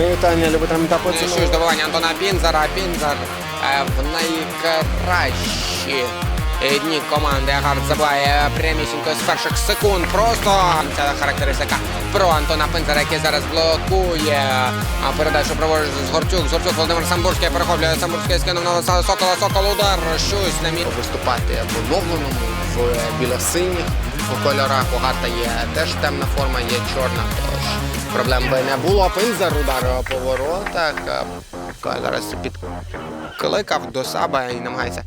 вітання любителям та Ну, і Що ж добивання Антона Пінзара. Пінзар е, в найкращі е, дні команди Агард забиває прямісінько з перших секунд. Просто ця характеристика про Антона Пінзара, який зараз блокує а передачу проводить з Горцюк. З Володимир Самбурський перехоплює Самбурський скинув на Сокола. Сокол удар. Щось на місці. виступати в оновленому, в біло-синіх кольорах. Гарта є теж темна форма, є чорна. Тож проблем би не було. Пинзар удар по воротах. Зараз підкликав до себе і намагається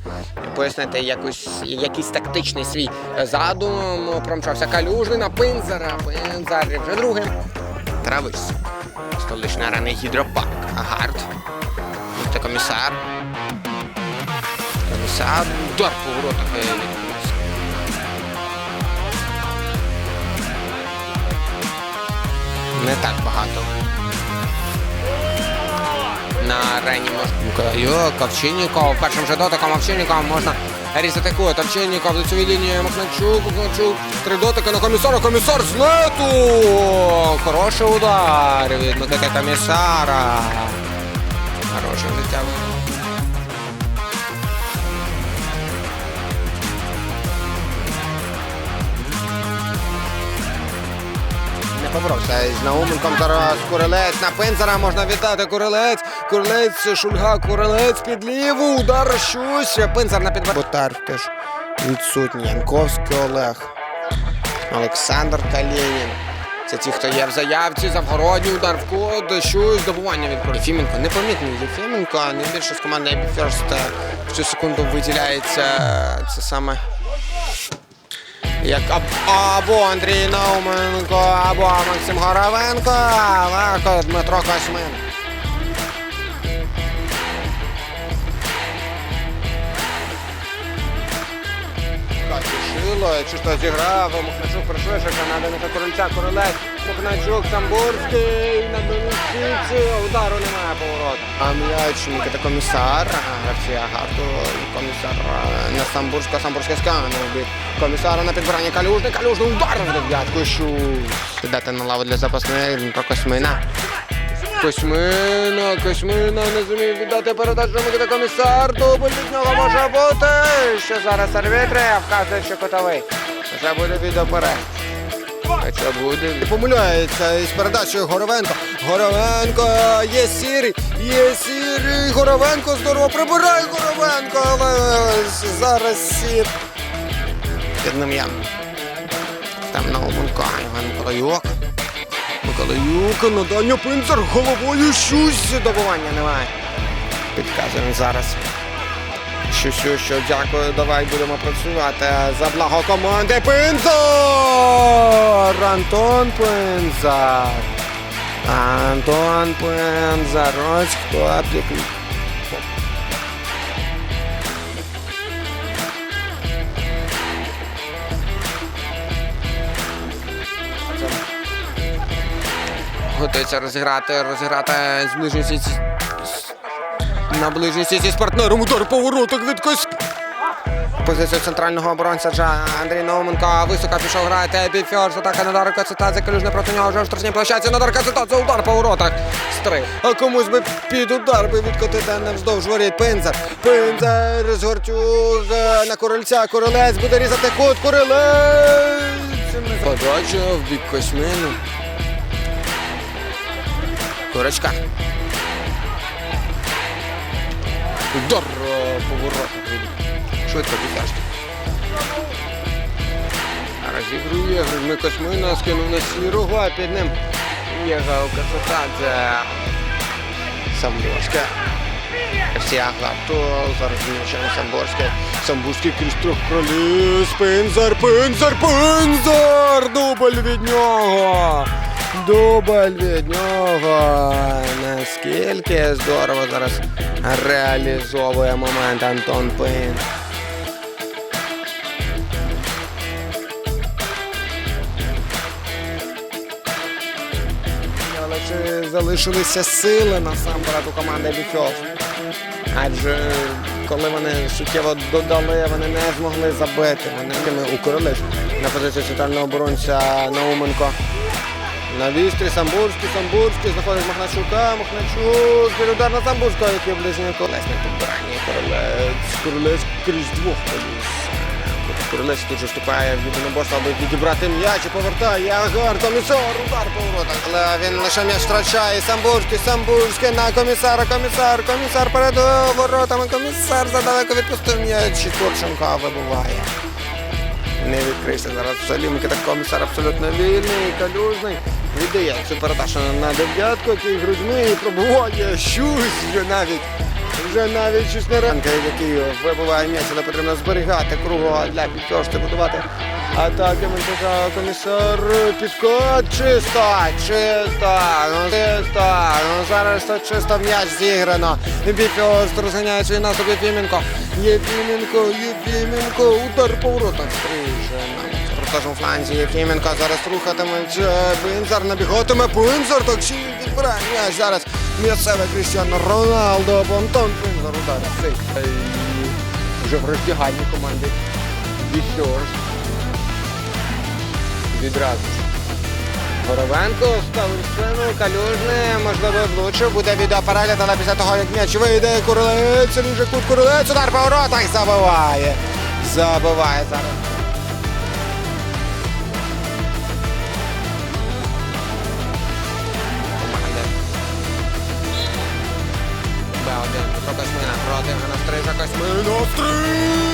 пояснити якусь, якийсь тактичний свій задум. Промчався Калюжний на Пинзара. Пинзар вже другим. Травись. Столичний арений гідропарк. Гард. Це комісар. Комісар. Удар по воротах. Не так багато. На арені можна. Ковчинніков. Першим же дотиком Овчинніков можна різати кут. Овчинніков до цієї лінії Махначук. Махначук. Три дотики на комісара. Комісар з лету. Хороший удар від Микити комісара. Хороше життя. Поборовся з Науменком зараз Курилець на Пинзера можна віддати Курилець. Курилець, Шульга, Курилець під ліву, удар щось. Пинзер на підвер. Ботар теж відсутній. Янковський Олег. Олександр Калєнін. Це ті, хто є в заявці, завгородній удар в код, щось, добування від Курилець. Єфіменко, непомітний Єфіменко, найбільше з команди First е, в цю секунду виділяється е, це саме як або Андрій Науменко, або Максим Горовенко, або Дмитро Космин. Шило, то зіграв, Махначук пришвидшився, на Денisa Корольця, Королець, Махначук, Самбурський, на Белисиці, удару немає повороту. А м'яч Микита комісар, гравці Агарту, комісар на Самбурська, Самбурська бік комісара на підбирання Калюжний, Калюжний удар в дев'ятку, що сідати на лаву для запасних Дмитро Космина. Косьмина, Косьмина не зумів віддати передачу Микита комісар. Дубль від нього може бути. Що зараз арбітри вказує, що котовий. Вже буде відоперед. Що буде? Помиляється із передачею Горовенко. Горовенко є сірий, є сірий. Горовенко здорово прибирає Горовенко, але зараз сір. Під я. Там на Омунка, Іван Миколайок. Миколаюк, надання Пинцер головою щось добування немає. Підказуємо зараз. Що, що, що, дякую, давай будемо працювати за благо команди Пинзар! Антон Пинзар. Антон Пинзар. Ось хто пік. Готується розіграти, розіграти з ближньої сіті. На ближній сіті з партнером удар повороток від Кось. Позицію центрального оборонця Джа Андрій Науменко високо пішов грати. Епіфьорс, атака Надар Кацетадзе, Калюжний проти нього вже в штрафній площадці. Надар Кацетадзе, удар по воротах. Стрий. А комусь би під удар би відкотити невздовж воріт. Пинзер. Пинзер з на Корольця. Королець буде різати кут. Королець. Подача в бік Косьмину. Курочка. Удар е, по воротах. Швидко дитяжки. Розігрує Григми Космина, скинув на сірого, а під ним Єгал Кацетадзе. Самборська. Всі Аглавто, зараз змінчено Самборське. Самбурський крізь трьох кролів. Пинзар, пинзар, пинзар! Дубль від нього! Дубль нього. Наскільки здорово зараз реалізовує момент Антон Пин. Але чи залишилися сили насамперед у команди Біфьов? Адже коли вони суттєво додали, вони не змогли забити. Вони у Королев на позиції центрального оборонця Науменко. На вістрі Самбурський, Самбурський знаходить Махначука, Махначук, удар на Самбурського, який ближній колесний підбирання. Королець, Королець крізь двох коліс. Королець тут же вступає в єдиноборство, аби відібрати м'яч і повертає. Агар, комісар, удар по воротах. Але він лише м'яч втрачає. Самбурський, Самбурський на комісара, комісар, комісар перед воротами, комісар задалеко відпустив м'яч. І Турченко вибуває. Не відкрився зараз взагалі. Микита комісар абсолютно вільний, калюжний. Віддає цю передачу на дев'ятку, який грудьми пробуває вже навіть. Вже навіть щось не ранка, який вибиває м'яч, але потрібно зберігати кругу для підкошти, будувати атаки Микита комісар. Підкот чисто, чисто, ну чисто. Ну зараз то чисто м'яч зіграно. Біфіост розганяє свій наступ Єфіменко. Єфіменко, Єфіменко, удар по воротах стрижена. В протежному фланзі Єфіменко зараз рухатиметься. Бинзар набігатиме. Бинзар так ще й відбирає м'яч зараз. Місцеве Крістіано Роналдо. Бинзар ударив. Цей. Ей, Вже в роздягальні команди. Біфіост. Відразу. Горовенко ставив спину, калюжний, можливо, влучив, буде відеоперегляд, але після того, як м'яч вийде, Курлець, ріже кут Курлець, удар по воротах, забиває. Забиває зараз. якась минострій!